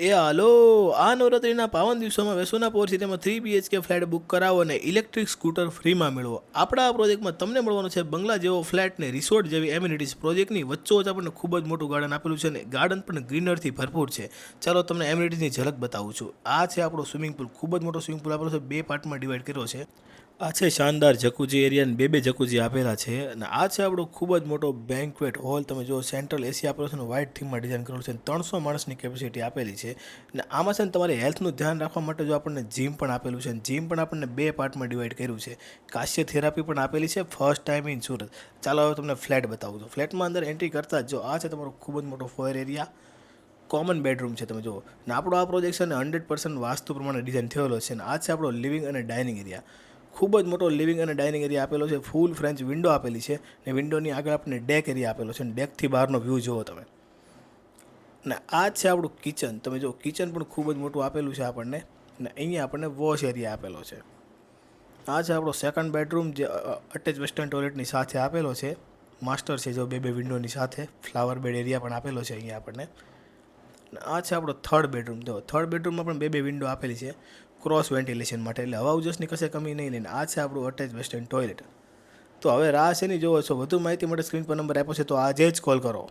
એ હાલો, આ નવરાત્રિના પાવન દિવસોમાં વેસુના પોર સિટીમાં થ્રી બીએચકે ફ્લેટ બુક કરાવો અને ઇલેક્ટ્રિક સ્કૂટર ફ્રીમાં મેળવો. આપણા આ પ્રોજેક્ટમાં તમને મળવાનો છે બંગલા જેવો ફ્લેટ ને રિસોર્ટ જેવી એમ્યુનિટીઝ પ્રોજેક્ટની વચ્ચોવચ આપણને ખૂબ જ મોટું ગાર્ડન આપેલું છે અને ગાર્ડન પણ ગ્રીનરથી ભરપૂર છે. ચાલો, તમને એમ્યુનિટીઝની ઝલક બતાવું છું. આ છે આપણો સ્વિમિંગ પુલ ખૂબ જ મોટો સ્વિમિંગ પુલ આપણો છે. બે પાર્ટમાં ડિવાઈડ કર્યો છે. આ છે શાનદાર જકુજી એરિયાને બે બે જકુજી આપેલા છે અને આ છે આપણો ખૂબ જ મોટો બેન્કવેટ હોલ તમે જો સેન્ટ્રલ છે અને વ્હાઇટ થીમમાં ડિઝાઇન કરેલું છે ત્રણસો માણસની કેપેસિટી આપેલી છે. અને આમાં છે ને તમારે હેલ્થનું ધ્યાન રાખવા માટે જો આપણને જીમ પણ આપેલું છે જીમ પણ આપણને બે પાર્ટમાં ડિવાઈડ કર્યું છે. કાશ્ય થેરાપી પણ આપેલી છે ફર્સ્ટ ટાઈમ ઇન સુરત. ચાલો હવે તમને ફ્લેટ બતાવું છું. ફ્લેટમાં અંદર એન્ટ્રી કરતાં જો આ છે તમારો ખૂબ જ મોટો ફોયર એરિયા કોમન બેડરૂમ છે, તમે જુઓ. અને આપણો આ પ્રોજેક્ટ છે ને હંડ્રેડ પર્સન્ટ વાસ્તુ પ્રમાણે ડિઝાઇન થયેલો છે અને આ છે આપણો લિવિંગ અને ડાઇનિંગ એરિયા ખૂબ જ મોટો લિવિંગ અને ડાઇનિંગ એરિયા આપેલો છે. ફૂલ ફ્રેન્ચ વિન્ડો આપેલી છે ને વિન્ડોની આગળ આપણને ડેક એરિયા આપેલો છે અને ડેકથી બહારનો વ્યૂ જુઓ તમે. ને આ છે આપણું કિચન તમે જો કિચન પણ ખૂબ જ મોટું આપેલું છે આપણને. ને અહીંયા આપણને વોશ એરિયા આપેલો છે. આ છે આપણો સેકન્ડ બેડરૂમ જે અટેચ વેસ્ટર્ન ટોયલેટની સાથે આપેલો છે. માસ્ટર છે જો, બે બે વિન્ડોની સાથે. ફ્લાવર બેડ એરિયા પણ આપેલો છે અહીંયા આપણને. આ છે આપણો થર્ડ બેડરૂમ જો થર્ડ બેડરૂમમાં પણ બે બે વિન્ડો આપેલી છે. ક્રોસ વેન્ટિલેશન માટે. એટલે હવા ઉજસની કશે કમી નહીં લઈને આ છે આપણું અટેચ વેસ્ટર્ન ટોયલેટ તો હવે રાહ શેની જોવો છો? વધુ માહિતી માટે સ્ક્રીન પર નંબર આપ્યો છે, તો આજે જ કોલ કરો.